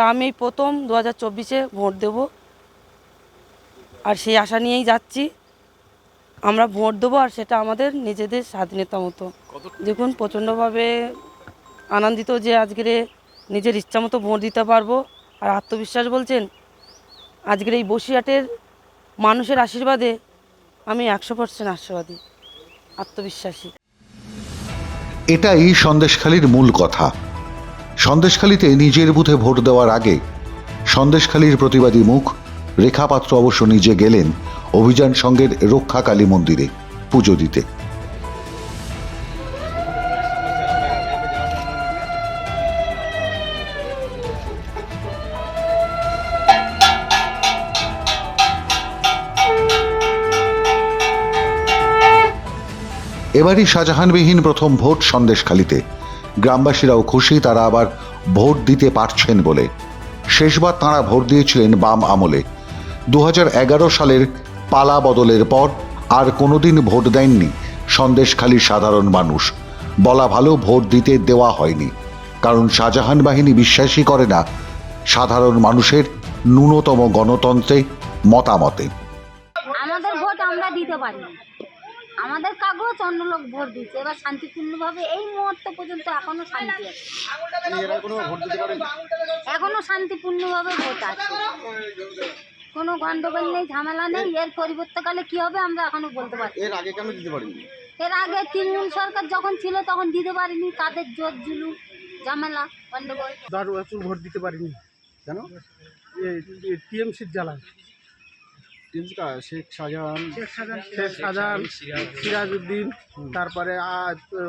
তা আমি এই প্রথম দু হাজার চব্বিশে ভোট দেব। আর সেই আশা নিয়েই যাচ্ছি। আমরা ভোট দেবো আর সেটা আমাদের নিজেদের স্বাধীনতা মতো। দেখুন প্রচণ্ডভাবে আনন্দিত যে আজকের নিজের ইচ্ছা মতো ভোট দিতে পারব। আর আত্মবিশ্বাস বলছেন আজকের এই বসিরহাটের মানুষের আশীর্বাদে আমি একশো পার্সেন্ট আশীর্বাদী আত্মবিশ্বাসী। এটাই সন্দেশখালির মূল কথা। সন্দেশখালিতে নিজের বুথে ভোট দেওয়ার আগে সন্দেশখালির প্রতিবাদী মুখ রেখাপাত্র অবশ্য নিজে গেলেন অভিযান সঙ্গের রক্ষাকালী মন্দিরে পুজো দিতে। এবারই শাহজাহানবিহীন প্রথম ভোট সন্দেশখালিতে। গ্রামবাসীরাও খুশি তারা আবার ভোট দিতে পারছেন বলে। শেষবার তাঁরা ভোট দিয়েছিলেন বাম আমলে। দুহাজার এগারো সালের পালা বদলের পর আর কোনোদিন ভোট দেননি সন্দেশখালীর সাধারণ মানুষ। বলা ভালো ভোট দিতে দেওয়া হয়নি। কারণ শাহজাহান বাহিনী বিশ্বাসই করে না সাধারণ মানুষের ন্যূনতম গণতন্ত্রে মতামতে। আমাদের ভোট আমরা দিতে পারি আমাদের কাগজ অন্য লোক ভোট দিচ্ছে এবার শান্তিপূর্ণভাবে এই মুহূর্ত পর্যন্ত এখনও শান্তি আছে। এখনও শান্তিপূর্ণভাবে ভোট আছে। কোনো গন্ডগোল নেই ঝামেলা নেই। এর পরিবর্তকালে কি হবে আমরা এখনও বলতে পারি এর আগে কেন দিতে পারেননি? এর আগে তৃণমূল সরকার যখন ছিল তখন দিতে পারিনি। তাদের জোর জুলু ঝামেলা গন্ডগোল। ভোট দিতে পারিনি। কেন? টিএমসির জ্বালায়। শেখ শাহজাহান শেখ শাহজাহান সিরাজউদ্দিন তারপরে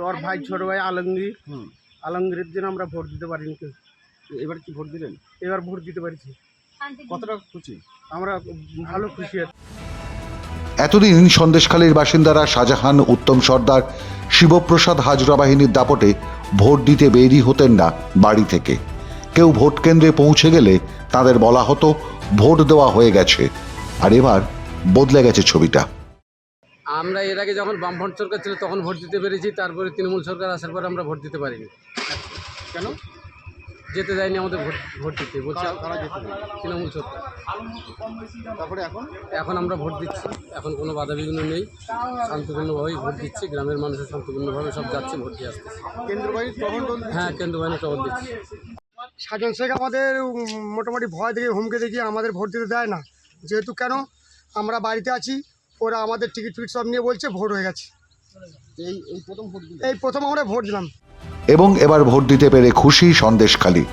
ওর ভাই ছোট ভাই আলমগীর। আলমগীরের জন্য আমরা ভোট দিতে পারিনি কেউ। এবার কি ভোট দিলেন? এবার ভোট দিতে পারছি। কতটা খুশি? আমরা ভালো খুশি আছি। এতদিন সন্দেশখালীর বাসিন্দারা শাহজাহান উত্তম সর্দার শিবপ্রসাদ হাজরা বাহিনীর দাপটে ভোট দিতে বেরি হতেন না বাড়ি থেকে। কেউ ভোট কেন্দ্রে পৌঁছে গেলে তাদের বলা হতো ভোট দেওয়া হয়ে গেছে। আর এবার বদলে গেছে ছবিটা। আমরা এর আগে যখন বামফ্রন্ট সরকার ছিল তখন ভোট দিতে পেরেছি তারপরে তৃণমূল সরকার আসার পর আমরা ভোট দিতে পারিনি। কেন? যেতে যায়নি আমাদের ভোট ভোট দিতে বলছে কারা- কারা যেতে তৃণমূল সরকার। তারপরে এখন? এখন আমরা ভোট দিচ্ছি। এখন কোনো বাধা বিঘ্ন নেই। শান্তিপূর্ণভাবেই ভোট দিচ্ছি। গ্রামের মানুষের শান্তিপূর্ণভাবে সব যাচ্ছে ভোট দিয়ে আসতেছে। কেন্দ্র বাহিনী হ্যাঁ কেন্দ্র বাহিনী টহল দিচ্ছি। সাজন শেখ আমাদের মোটামুটি ভয় দেখে হুমকে দেখিয়ে আমাদের ভোট দিতে দেয় না। যেহেতু কেন? আমরা বাড়িতে আছি ওরা আমাদের টিকিট ফিকিট সব নিয়ে বলছে ভোট হয়ে গেছে। এই এই প্রথম ভোট এই প্রথম আমরা ভোট দিলাম। এবং এবার ভোট দিতে পেরে খুশি সন্দেশখালী।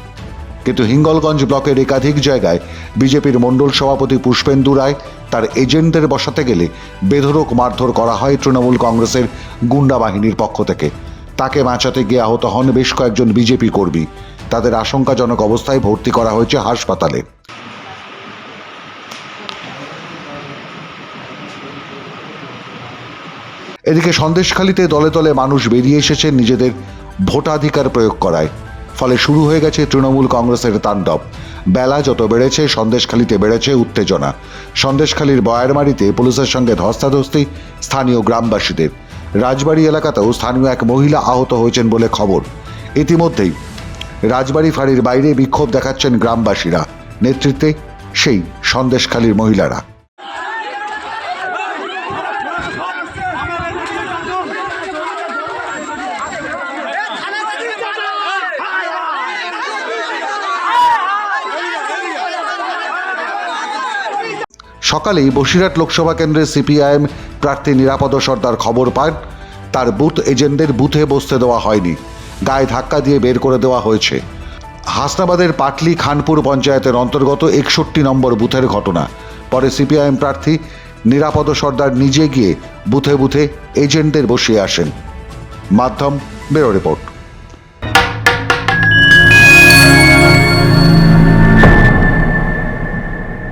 কিন্তু হিঙ্গলগঞ্জ ব্লকের একাধিক জায়গায় বিজেপির মণ্ডল সভাপতি পুষ্পেন্দু রায় তার এজেন্টদের বসাতে গেলে বেধরক মারধর করা হয় তৃণমূল কংগ্রেসের গুন্ডা বাহিনীর পক্ষ থেকে। তাকে বাঁচাতে গিয়ে আহত হন বেশ কয়েকজন বিজেপি কর্মী। তাদের আশঙ্কাজনক অবস্থায় ভর্তি করা হয়েছে হাসপাতালে। এদিকে সন্দেশখালিতে দলে দলে মানুষ বেরিয়ে এসেছে, নিজেদের ভোটাধিকার প্রয়োগ করায়। ফলে শুরু হয়ে গেছে তৃণমূল কংগ্রেসের তাণ্ডব। বেলা যত বেড়েছে, সন্দেশখালিতে বেড়েছে উত্তেজনা। সন্দেশখালির বয়ারমারিতে পুলিশের সঙ্গে ধস্তাধস্তি স্থানীয় গ্রামবাসীদের। রাজবাড়ি এলাকাতেও স্থানীয় এক মহিলা আহত হয়েছেন বলে খবর। ইতিমধ্যেই রাজবাড়ি ফাঁড়ির বাইরে বিক্ষোভ দেখাচ্ছেন গ্রামবাসীরা। নেতৃত্বে সেই সন্দেশখালির মহিলারা। সকালেই বসিরহাট লোকসভা কেন্দ্রের সিপিআইএম প্রার্থী নিরাপদ সর্দার খবর পান। তার বুথ এজেন্টদের বুথে বসতে দেওয়া হয়নি। গায়ে ধাক্কা দিয়ে বের করে দেওয়া হয়েছে। হাসনাবাদের পাটলি খানপুর পঞ্চায়েতের অন্তর্গত একষট্টি নম্বর বুথের ঘটনা। পরে সিপিআইএম প্রার্থী নিরাপদ সর্দার নিজে গিয়ে বুথে বুথে এজেন্টদের বসিয়ে আসেন। মাধ্যম ব্যুরো রিপোর্ট।